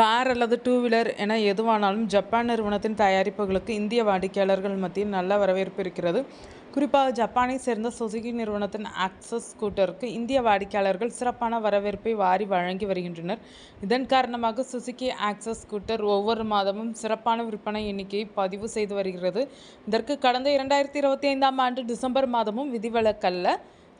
Car அல்லது two wheeler என எதுவானாலும் ஜப்பான் நிறுவனத்தின் தயாரிப்புகளுக்கு இந்திய வாடிக்கையாளர்கள் மத்தியில் நல்ல வரவேற்பு இருக்கிறது. குறிப்பாக ஜப்பானை சேர்ந்த சுசுகி நிறுவனத்தின் ஆக்சஸ் ஸ்கூட்டருக்கு இந்திய வாடிக்கையாளர்கள் சிறப்பான வரவேற்பை வாரி வழங்கி வருகின்றனர். இதன் காரணமாக சுசுகி ஆக்சஸ் ஸ்கூட்டர் ஒவ்வொரு மாதமும் சிறப்பான விற்பனை எண்ணிக்கையை பதிவு செய்து வருகிறது. இதற்கு கடந்த இரண்டாயிரத்தி இருபத்தி ஐந்தாம் ஆண்டு டிசம்பர் மாதமும் விதிவிலக்கல்ல.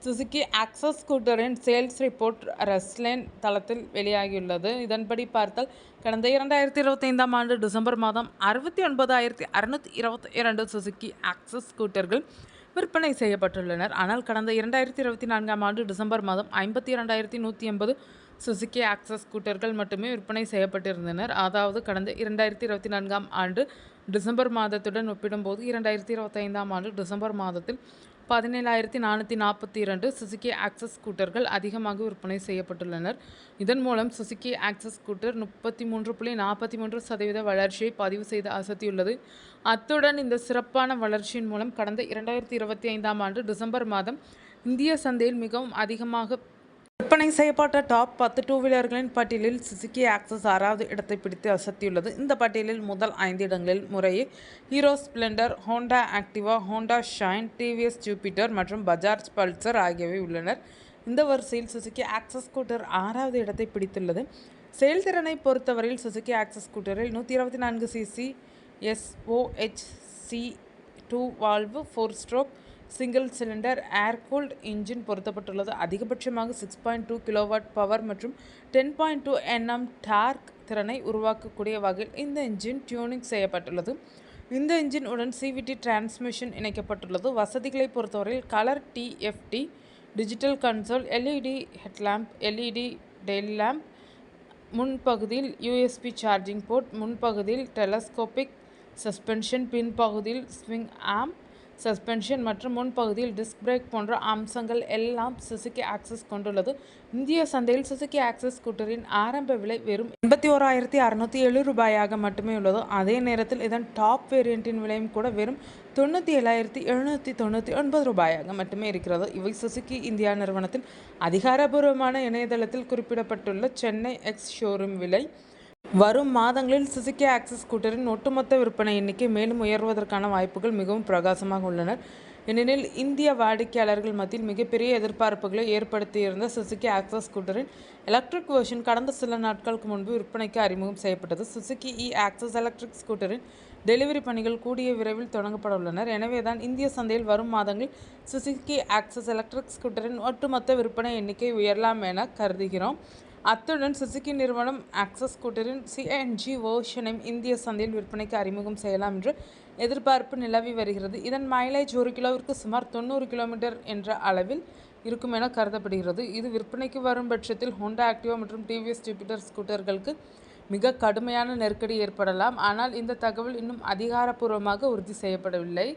சுசுகி ஆக்சஸ் ஸ்கூட்டரின் சேல்ஸ் ரிப்போர்ட் ரஸ்லேன் தளத்தில் வெளியாகியுள்ளது. இதன்படி பார்த்தால் கடந்த இரண்டாயிரத்தி இருபத்தைந்தாம் ஆண்டு டிசம்பர் மாதம் அறுபத்தி ஒன்பதாயிரத்தி அறுநூற்றி இருபத்தி இரண்டு சுசுகி ஆக்சஸ் ஸ்கூட்டர்கள் விற்பனை செய்யப்பட்டுள்ளனர். ஆனால் கடந்த இரண்டாயிரத்தி இருபத்தி நான்காம் ஆண்டு டிசம்பர் மாதம் ஐம்பத்தி இரண்டாயிரத்தி நூற்றி எண்பது சுசுகி ஆக்சஸ் ஸ்கூட்டர்கள் மட்டுமே விற்பனை செய்யப்பட்டிருந்தனர். அதாவது கடந்த இரண்டாயிரத்தி இருபத்தி நான்காம் ஆண்டு டிசம்பர் மாதத்துடன் ஒப்பிடும்போது இரண்டாயிரத்தி இருபத்தைந்தாம் ஆண்டு டிசம்பர் மாதத்தில் பதினேழாயிரத்தி நானூற்றி நாற்பத்தி இரண்டு சுசுகி ஆக்சஸ் ஸ்கூட்டர்கள் அதிகமாக விற்பனை செய்யப்பட்டுள்ளனர். இதன் மூலம் சுசுகி ஆக்சஸ் ஸ்கூட்டர் முப்பத்தி மூன்று புள்ளி நாற்பத்தி மூன்று சதவீத வளர்ச்சியை பதிவு செய்து அசத்தியுள்ளது. அத்துடன் இந்த சிறப்பான வளர்ச்சியின் மூலம் கடந்த இரண்டாயிரத்தி இருபத்தி ஐந்தாம் ஆண்டு டிசம்பர் மாதம் இந்திய சந்தையில் மிகவும் அதிகமாக விற்பனை செய்யப்பட்ட டாப் பத்து டூ வீலர்களின் பட்டியலில் சுசுகி ஆக்சஸ் ஆறாவது இடத்தை பிடித்து அசத்தியுள்ளது. இந்த பட்டியலில் முதல் ஐந்து இடங்களில் முறையே Hero Splendor Honda Activa Honda Shine TVS Jupiter மற்றும் பஜாஜ் பல்சர் ஆகியவை உள்ளனர் இந்த வரிசையில் சுசுகி ஆக்சஸ் ஸ்கூட்டர் ஆறாவது இடத்தை பிடித்துள்ளது. செயல்திறனை பொறுத்தவரையில் சுசுகி ஆக்சஸ் ஸ்கூட்டரில் நூற்றி இருபத்தி நான்கு CC SOHC two valve four stroke single cylinder air cooled engine பொருத்தப்பட்டுள்ளது. அதிகபட்சமாக six point two kilowatt power மற்றும் ten point two NM torque திறனை உருவாக்கக்கூடிய வகையில் இந்த இன்ஜின் டியூனிங் செய்யப்பட்டுள்ளது. இந்த இன்ஜின் உடன் சிவிடி டிரான்ஸ்மிஷன் இணைக்கப்பட்டுள்ளது. வசதிகளை பொறுத்தவரையில் colour TFT digital console LED headlamp LED tail lamp முன்பகுதியில் USB charging port முன்பகுதியில் டெலஸ்கோபிக் சஸ்பென்ஷன் பின்பகுதியில் ஸ்விங் ஆம் சஸ்பென்ஷன் மற்றும் முன்பகுதியில் டிஸ்க் பிரேக் போன்ற அம்சங்கள் எல்லாம் சுசுகி ஆக்சஸ் கொண்டுள்ளது. இந்திய சந்தையில் சுசுகி ஆக்சஸ் ஸ்கூட்டரின் ஆரம்ப விலை வெறும் எண்பத்தி ஓராயிரத்தி அறுநூற்றி ஏழு ரூபாயாக மட்டுமே உள்ளது. அதே நேரத்தில் இதன் டாப் வேரியண்ட்டின் விலையும் கூட வெறும் தொண்ணூற்றி ஏழாயிரத்தி எழுநூற்றி தொண்ணூற்றி ஒன்பது ரூபாயாக மட்டுமே இருக்கிறது. இவை சுசுகி இந்தியா நிறுவனத்தின் அதிகாரபூர்வமான இணையதளத்தில் குறிப்பிடப்பட்டுள்ள சென்னை எக்ஸ் ஷோரூம் விலை வரும் மாதங்களில் சுசுகி ஆக்சஸ் ஸ்கூட்டரின் ஒட்டுமொத்த விற்பனை எண்ணிக்கை மேலும் உயர்வதற்கான வாய்ப்புகள் மிகவும் பிரகாசமாக உள்ளன. ஏனெனில் இந்திய வாடிக்கையாளர்கள் மத்தியில் மிகப்பெரிய எதிர்பார்ப்புகளை ஏற்படுத்தியிருந்த சுசுகி ஆக்சஸ் ஸ்கூட்டரின் எலக்ட்ரிக் வெர்ஷன் கடந்த சில நாட்களுக்கு முன்பு விற்பனைக்கு அறிமுகம் செய்யப்பட்டது. சுசுகி இ ஆக்சஸ் எலக்ட்ரிக் ஸ்கூட்டரின் டெலிவரி பணிகள் கூடிய விரைவில் தொடங்கப்பட உள்ளனர். எனவே தான் இந்திய சந்தையில் வரும் மாதங்களில் சுசுகி ஆக்சஸ் எலக்ட்ரிக் ஸ்கூட்டரின் ஒட்டுமொத்த விற்பனை எண்ணிக்கை உயரலாம் என கருதுகிறோம். அத்துடன் சுசுகி நிறுவனம் ஆக்சஸ் ஸ்கூட்டரின் சிஎன்ஜி வேர்ஷனையும் இந்திய சந்தையில் விற்பனைக்கு அறிமுகம் செய்யலாம் என்று எதிர்பார்ப்பு நிலவி வருகிறது. இதன் மைலேஜ் ஒரு கிலோவிற்கு சுமார் தொண்ணூறு கிலோமீட்டர் என்ற அளவில் இருக்கும் என கருதப்படுகிறது. இது விற்பனைக்கு வரும் பட்சத்தில் ஹோண்டா ஆக்டிவா மற்றும் டிவிஎஸ் ஜூபிட்டர் ஸ்கூட்டர்களுக்கு மிக கடுமையான நெருக்கடி ஏற்படலாம். ஆனால் இந்த தகவல் இன்னும் அதிகாரப்பூர்வமாக உறுதி செய்யப்படவில்லை.